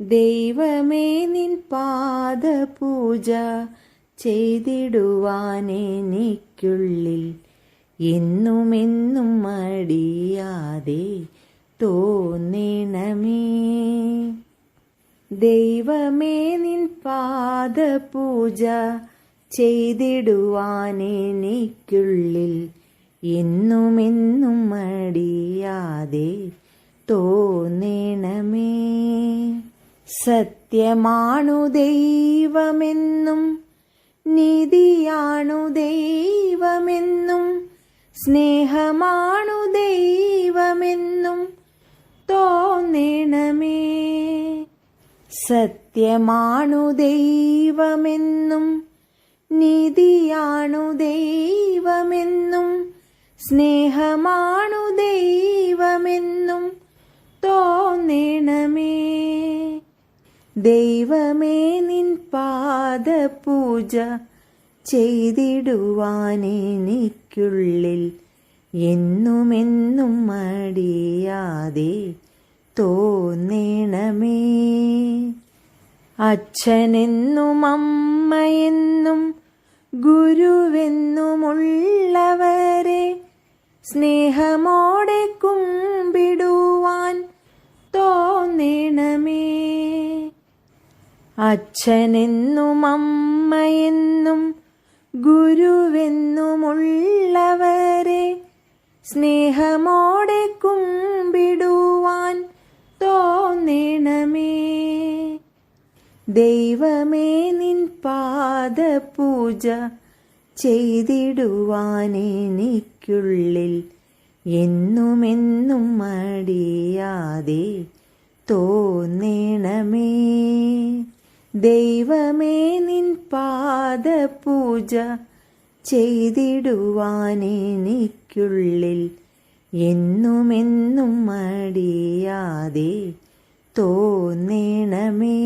ദൈവമേ നിൻ പാദ പാദപൂജ ചെയ്തിടുവാനെനിക്കുള്ളിൽ എന്നുമെന്നും മടിയാതെ തോന്നണമേ. ദൈവമേ നിൻ പാദ പാദപൂജ ചെയ്തിടുവാനെനിക്കുള്ളിൽ എന്നുമെന്നും മടിയാതെ തോന്നണമേ. സത്യമാണു ദൈവമെന്നും നീതിയാണു ദൈവമെന്നും സ്നേഹമാണു ദൈവമെന്നും തോന്നണമേ. സത്യമാണു ദൈവമെന്നും നീതിയാണു ദൈവമെന്നും സ്നേഹമാണു ദൈവമേ നിൻ പാദ പാദപൂജ ചെയ്തിടുവാനെനിക്കുള്ളിൽ എന്നുമെന്നും മടിയാതെ തോന്നേണമേ. അച്ഛനെന്നും അമ്മയെന്നും ഗുരുവെന്നുമുള്ളവരെ സ്നേഹമോടെ അച്ഛനെന്നും അമ്മയെന്നും ഗുരുവെന്നുമുള്ളവരെ സ്നേഹമോടെ കുമ്പിടുവാൻ തോന്നണമേ. ദൈവമേ നിൻ പാദപൂജ ചെയ്തിടുവാനെനിക്കുള്ളിൽ എന്നുമെന്നും മടിയാതെ തോന്നണമേ. ദൈവമേ നിൻ പാദ പാദപൂജ ചെയ്തിടുവാനെനിക്കുള്ളിൽ എന്നുമെന്നും മടിയാതെ തോന്നണമേ.